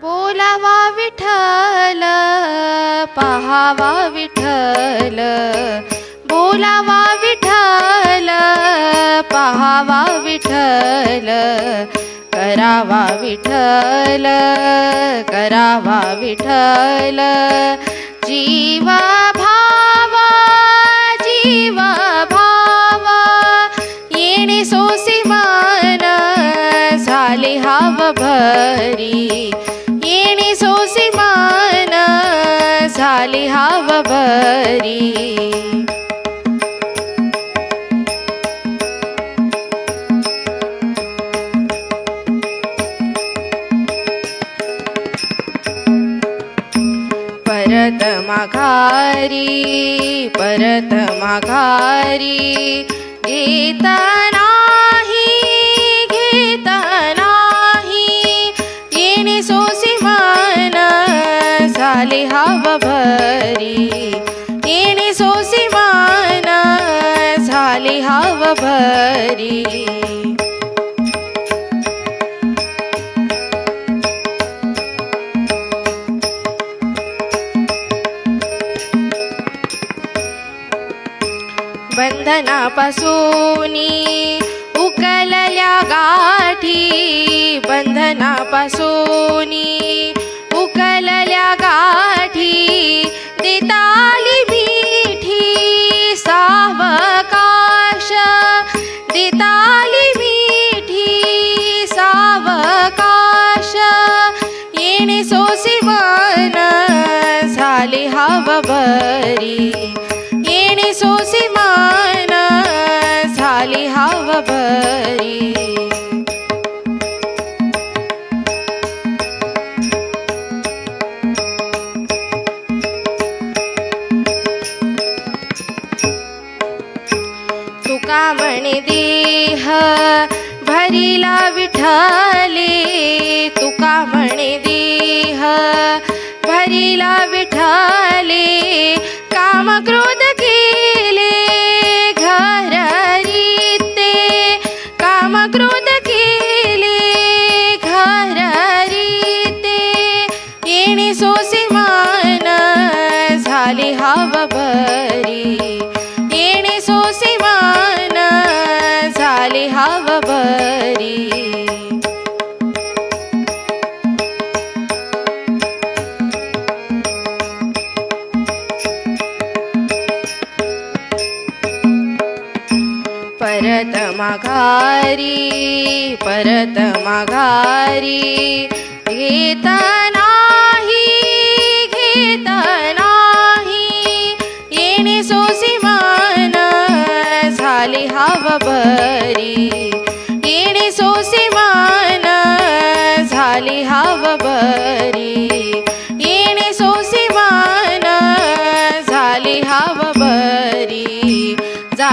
बोलावा विठ्ठल पहावा विठ्ठल. बोलावा विठ्ठल पहावा विठ्ठल. करावा विठ्ठल करावा विठ्ठल. जीवा भावा जीवा भावा येणे सोसी मान झाले हाव भरी. वेणी सोसी मान झाली हाव बरी परत माघारी परत माघारी गीता बंधनापासूनी उकलल्या गाठी बंधनापासूनी झाली हाव भरी। तुका म्हणे देह भरीला विठ्ठले। तुका म्हणे देह भरीला विठ्ठले। काम झाले हाव भरी येणे सोसी मान झाले हाव भरी परत माघारी परत माघारी घेता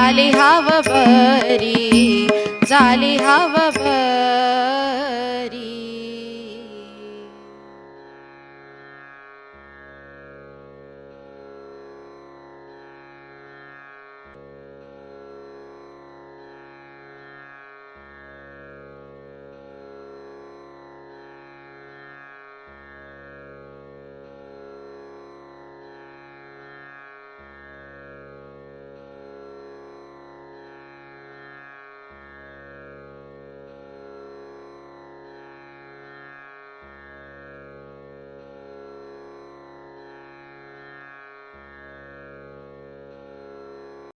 झाली हव बरी झाली हव